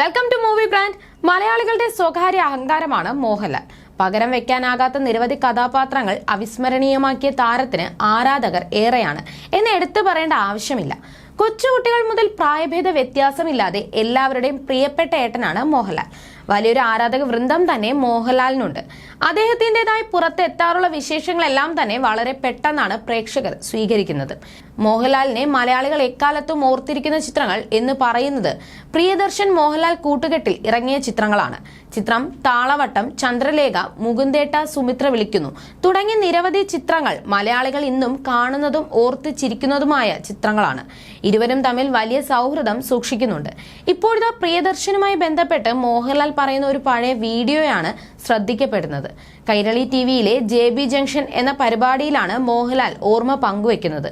Welcome to movie brand മലയാളികളുടെ സ്വകാര്യ അഹങ്കാരമാണ് മോഹൻലാൽ. പകരം വെക്കാനാകാത്ത നിരവധി കഥാപാത്രങ്ങൾ അവിസ്മരണീയമാക്കിയ താരത്തിന് ആരാധകർ ഏറെയാണ് എന്ന് എടുത്തു പറയേണ്ട ആവശ്യമില്ല. കൊച്ചുകുട്ടികൾ മുതൽ പ്രായഭേദ വ്യത്യാസമില്ലാതെ എല്ലാവരുടെയും പ്രിയപ്പെട്ട ഏട്ടനാണ് മോഹൻലാൽ. വലിയൊരു ആരാധക വൃന്ദം തന്നെ മോഹൻലാലിനുണ്ട്. അദ്ദേഹത്തിന്റെതായി പുറത്തെത്താറുള്ള വിശേഷങ്ങളെല്ലാം തന്നെ വളരെ പെട്ടെന്നാണ് പ്രേക്ഷകർ സ്വീകരിക്കുന്നത്. മോഹൻലാലിനെ മലയാളികൾ എക്കാലത്തും ഓർത്തിരിക്കുന്ന ചിത്രങ്ങൾ എന്ന് പറയുന്നത് പ്രിയദർശൻ മോഹൻലാൽ കൂട്ടുകെട്ടിൽ ഇറങ്ങിയ ചിത്രങ്ങളാണ്. ചിത്രം താളവട്ടം ചന്ദ്രലേഖ മുകുന്തേട്ട സുമിത്ര വിളിക്കുന്നു തുടങ്ങി നിരവധി ചിത്രങ്ങൾ മലയാളികൾ ഇന്നും കാണുന്നതും ഓർത്ത് ചിരിക്കുന്നതുമായ ചിത്രങ്ങളാണ്. ഇരുവരും തമ്മിൽ വലിയ സൗഹൃദം സൂക്ഷിക്കുന്നുണ്ട്. ഇപ്പോഴത്തെ പ്രിയദർശനുമായി ബന്ധപ്പെട്ട് മോഹൻലാൽ പറയുന്ന ഒരു പഴയ വീഡിയോയാണ് ശ്രദ്ധിക്കപ്പെടുന്നത്. കൈരളി ടി വിയിലെ ജെ ബി ജംഗ്ഷൻ എന്ന പരിപാടിയിലാണ് മോഹൻലാൽ ഓർമ്മ പങ്കുവെക്കുന്നത്.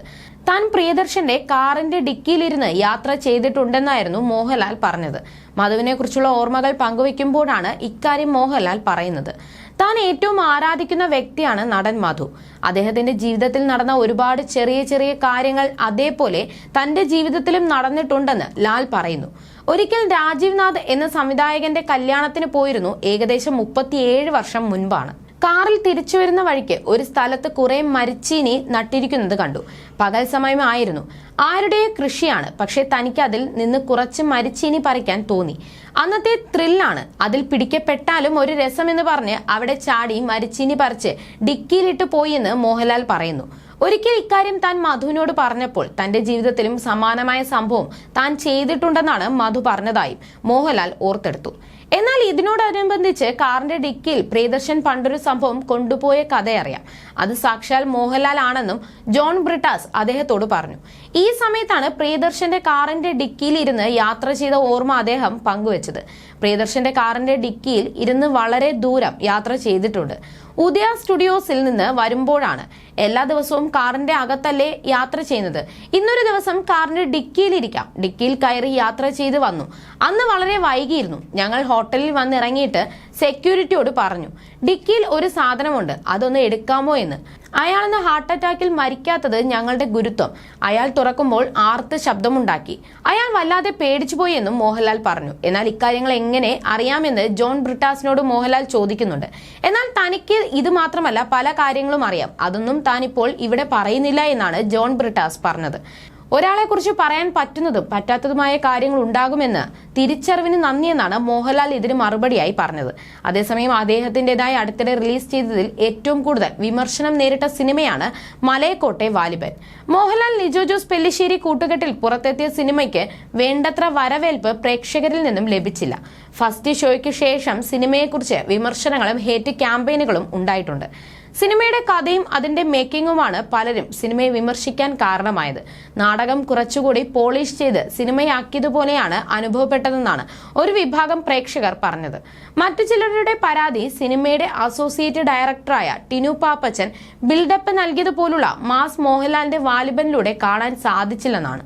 താൻ പ്രിയദർശന്റെ കാറിന്റെ ഡിക്കിയിലിരുന്ന് യാത്ര ചെയ്തിട്ടുണ്ടെന്നായിരുന്നു മോഹൻലാൽ പറഞ്ഞത്. മധുവിനെ കുറിച്ചുള്ള ഓർമ്മകൾ പങ്കുവെക്കുമ്പോഴാണ് ഇക്കാര്യം മോഹൻലാൽ പറയുന്നത്. താൻ ഏറ്റവും ആരാധിക്കുന്ന വ്യക്തിയാണ് നടൻ മധു. അദ്ദേഹത്തിന്റെ ജീവിതത്തിൽ നടന്ന ഒരുപാട് ചെറിയ ചെറിയ കാര്യങ്ങൾ അതേപോലെ തന്റെ ജീവിതത്തിലും നടന്നിട്ടുണ്ടെന്ന് ലാൽ പറയുന്നു. ഒരിക്കൽ രാജീവ് നാഥ് എന്ന സംവിധായകന്റെ കല്യാണത്തിന് പോയിരുന്നു ഏകദേശം മുപ്പത്തിയേഴ് വർഷം മുൻപാണ്. കാറിൽ തിരിച്ചു വരുന്ന വഴിക്ക് ഒരു സ്ഥലത്ത് കുറെ മരിച്ചീനി നട്ടിരിക്കുന്നത് കണ്ടു. പകൽ സമയമായിരുന്നു ആരുടെ കൃഷിയാണ്? പക്ഷെ തനിക്ക് അതിൽ നിന്ന് കുറച്ച് മരിച്ചീനി പറിക്കാൻ തോന്നി. അന്നത്തെ ത്രില്ലാണ്. അതിൽ പിടിക്കപ്പെട്ടാലും ഒരു രസമെന്ന് പറഞ്ഞ് അവിടെ ചാടി മരിച്ചീനി പറിച്ച് ഡിക്കിയിലിട്ട് എന്ന് മോഹൻലാൽ പറയുന്നു. ഒരിക്കൽ ഇക്കാര്യം താൻ മധുവിനോട് പറഞ്ഞപ്പോൾ തന്റെ ജീവിതത്തിലും സമാനമായ സംഭവം താൻ ചെയ്തിട്ടുണ്ടെന്നാണ് മധു പറഞ്ഞതായും മോഹൻലാൽ ഓർത്തെടുത്തു. എന്നാൽ ഇതിനോടനുബന്ധിച്ച് കാറിന്റെ ഡിക്കിൽ പ്രിയദർശൻ പണ്ടൊരു സംഭവം കൊണ്ടുപോയ കഥയറിയാം. അത് സാക്ഷാൽ മോഹൻലാൽ ആണെന്നും ജോൺ ബ്രിട്ടാസ് അദ്ദേഹത്തോട് പറഞ്ഞു. ഈ സമയത്താണ് പ്രിയദർശന്റെ കാറിന്റെ ഡിക്കിയിൽ ഇരുന്ന് യാത്ര ചെയ്ത ഓർമ്മ അദ്ദേഹം പങ്കുവച്ചത്. പ്രിയദർശന്റെ കാറിന്റെ ഡിക്കിയിൽ ഇരുന്ന് വളരെ ദൂരം യാത്ര ചെയ്തിട്ടുണ്ട്. ഉദയ സ്റ്റുഡിയോസിൽ നിന്ന് വരുമ്പോഴാണ് എല്ലാ ദിവസവും കാറിന്റെ അകത്തല്ലേ യാത്ര ചെയ്യുന്നത്. ഇന്നൊരു ദിവസം കാറിന്റെ ഡിക്കിയിലിരിക്കാം. ഡിക്കിയിൽ കയറി യാത്ര ചെയ്ത് വന്നു. അന്ന് വളരെ വൈകിയിരുന്നു. ഞങ്ങൾ ഹോട്ടലിൽ വന്നിറങ്ങിയിട്ട് സെക്യൂരിറ്റിയോട് പറഞ്ഞു ഡിക്കിയിൽ ഒരു സാധനമുണ്ട് അതൊന്ന് എടുക്കാമോ എന്ന്. അയാളെന്ന് ഹാർട്ട് അറ്റാക്കിൽ മരിക്കാത്തത് ഞങ്ങളുടെ ഗുരുത്വം. അയാൾ തുറക്കുമ്പോൾ ആർത്ത് ശബ്ദമുണ്ടാക്കി. അയാൾ വല്ലാതെ പേടിച്ചുപോയി എന്നും മോഹൻലാൽ പറഞ്ഞു. എന്നാൽ ഇക്കാര്യങ്ങൾ എങ്ങനെ അറിയാമെന്ന് ജോൺ ബ്രിട്ടാസിനോട് മോഹൻലാൽ ചോദിക്കുന്നുണ്ട്. എന്നാൽ തനിക്ക് ഇത് മാത്രമല്ല പല കാര്യങ്ങളും അറിയാം. അതൊന്നും താനിപ്പോൾ ഇവിടെ പറയുന്നില്ല എന്നാണ് ജോൺ ബ്രിട്ടാസ് പറഞ്ഞത്. ഒരാളെ കുറിച്ച് പറയാൻ പറ്റുന്നതും പറ്റാത്തതുമായ കാര്യങ്ങൾ ഉണ്ടാകുമെന്ന് തിരിച്ചറിവിന് നന്ദിയെന്നാണ് മോഹൻലാൽ ഇതിന് മറുപടിയായി പറഞ്ഞത്. അതേസമയം അദ്ദേഹത്തിന്റേതായി അടുത്തിടെ റിലീസ് ചെയ്തതിൽ ഏറ്റവും കൂടുതൽ വിമർശനം നേരിട്ട സിനിമയാണ് മലയക്കോട്ടെ വാലിബൻ. മോഹൻലാൽ ലിജോ ജോസ് പെല്ലിശ്ശേരി കൂട്ടുകെട്ടിൽ പുറത്തെത്തിയ സിനിമയ്ക്ക് വേണ്ടത്ര വരവേൽപ്പ് പ്രേക്ഷകരിൽ നിന്നും ലഭിച്ചില്ല. ഫസ്റ്റ് ഷോയ്ക്ക് ശേഷം സിനിമയെക്കുറിച്ച് വിമർശനങ്ങളും ഹേറ്റ് ക്യാമ്പയിനുകളും ഉണ്ടായിട്ടുണ്ട്. സിനിമയുടെ കഥയും അതിന്റെ മേക്കിങ്ങുമാണ് പലരും സിനിമയെ വിമർശിക്കാൻ കാരണമായത്. നാടകം കുറച്ചുകൂടി പോളിഷ് ചെയ്ത് സിനിമയാക്കിയതുപോലെയാണ് അനുഭവപ്പെട്ടതെന്നാണ് ഒരു വിഭാഗം പ്രേക്ഷകർ പറഞ്ഞത്. മറ്റു ചിലരുടെ പരാതി സിനിമയുടെ അസോസിയേറ്റ് ഡയറക്ടറായ ടിനു പാപ്പച്ചൻ ബിൽഡപ്പ് നൽകിയതുപോലുള്ള മാസ് മോഹൻലാലിന്റെ വാലിബനിലൂടെ കാണാൻ സാധിച്ചില്ലെന്നാണ്.